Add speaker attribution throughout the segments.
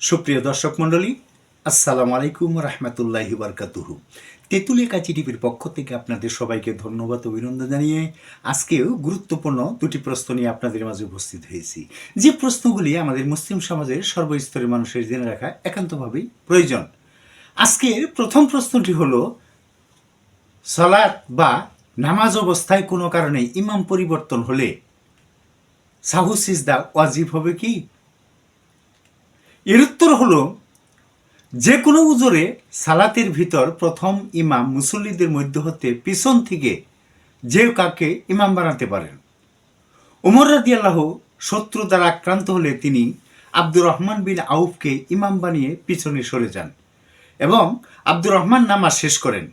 Speaker 1: সুপ্রিয় দর্শক মণ্ডলী, আসসালামু আলাইকুম রহমতুল্লাহি বারকাতুহু। তেঁতুলিয়া কাচি টিভির পক্ষ থেকে আপনাদের সবাইকে ধন্যবাদ অভিনন্দন জানিয়ে আজকেও গুরুত্বপূর্ণ দুটি প্রশ্ন নিয়ে আপনাদের মাঝে উপস্থিত হয়েছি। যে প্রশ্নগুলি আমাদের মুসলিম সমাজের সর্বস্তরের মানুষের জেনে রাখা একান্তভাবেই প্রয়োজন। আজকের প্রথম প্রশ্নটি হল সলাৎ বা নামাজ অবস্থায় কোনো কারণে ইমাম পরিবর্তন হলে সাহু, সিজদা ওয়াজিব হবে কি? এর উত্তর হলো, যে কোনো উজোরে সালাতের ভিতর প্রথম ইমাম মুসল্লিদের মধ্যে হতে পিছন থেকে যে কাকে ইমাম বানাতে পারেন। উমর রাদি আল্লাহ শত্রু দ্বারা আক্রান্ত হলে তিনি আব্দুর রহমান বিন আউফকে ইমাম বানিয়ে পিছনে সরে যান এবং আব্দুর রহমান নামাজ শেষ করেন,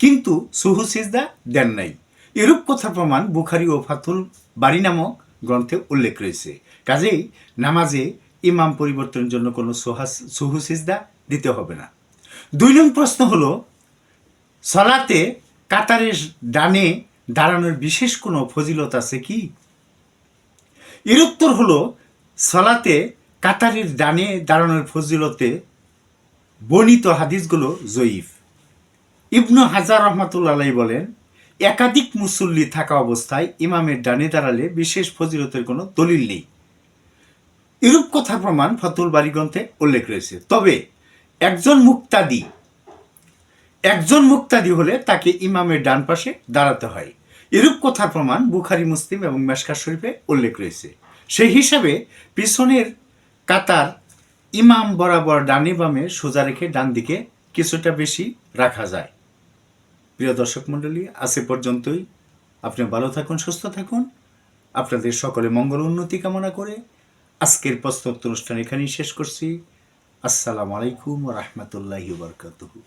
Speaker 1: কিন্তু সুহু সিজদা দেন নাই। এরূপ কথার প্রমাণ বুখারি ও ফাতুল বাড়ি নামক গ্রন্থে উল্লেখ রয়েছে। কাজেই নামাজে ইমাম পরিবর্তনের জন্য কোনো সোহাস সুহু সিজদা দিতে হবে না। দুই নং প্রশ্ন হলো, সলাতে কাতারের ডানে দাঁড়ানোর বিশেষ কোনো ফজিলত আছে কি? এর উত্তর হলো, সলাতে কাতারের ডানে দাঁড়ানোর ফজিলতে বর্ণিত হাদিসগুলো জয়ীফ। ইবনু হাজার রহমাতুল্লাহ বলেন, একাধিক মুসল্লি থাকা অবস্থায় ইমামের ডানে দাঁড়ালে বিশেষ ফজিলতের কোনো দলিল নেই। এরূপ কথা প্রমাণ ফতুল বাড়ি গ্রন্থে উল্লেখ রয়েছে। তবে একজন মুক্তাদি একজন মুক্তাদি হলে তাকে ইমামের ডান পাশে দাঁড়াতে হয়। এরূপ কথা প্রমাণ বুখারি, মুসলিম এবং মেশকার শরীফে উল্লেখ রয়েছে। সেই হিসাবে পিছনের কাতার ইমাম বরাবর ডানে বামে সোজা রেখে ডান দিকে কিছুটা বেশি রাখা যায়। প্রিয় দর্শক মণ্ডলী এ পর্যন্তই। আপনি ভালো থাকুন, সুস্থ থাকুন। আপনাদের সকলে মঙ্গল উন্নতি কামনা করে আজকের প্রশ্নোত্তর অনুষ্ঠান এখানেই শেষ করছি। আসসালামু আলাইকুম রহমতুল্লাহ বরকাতুহু।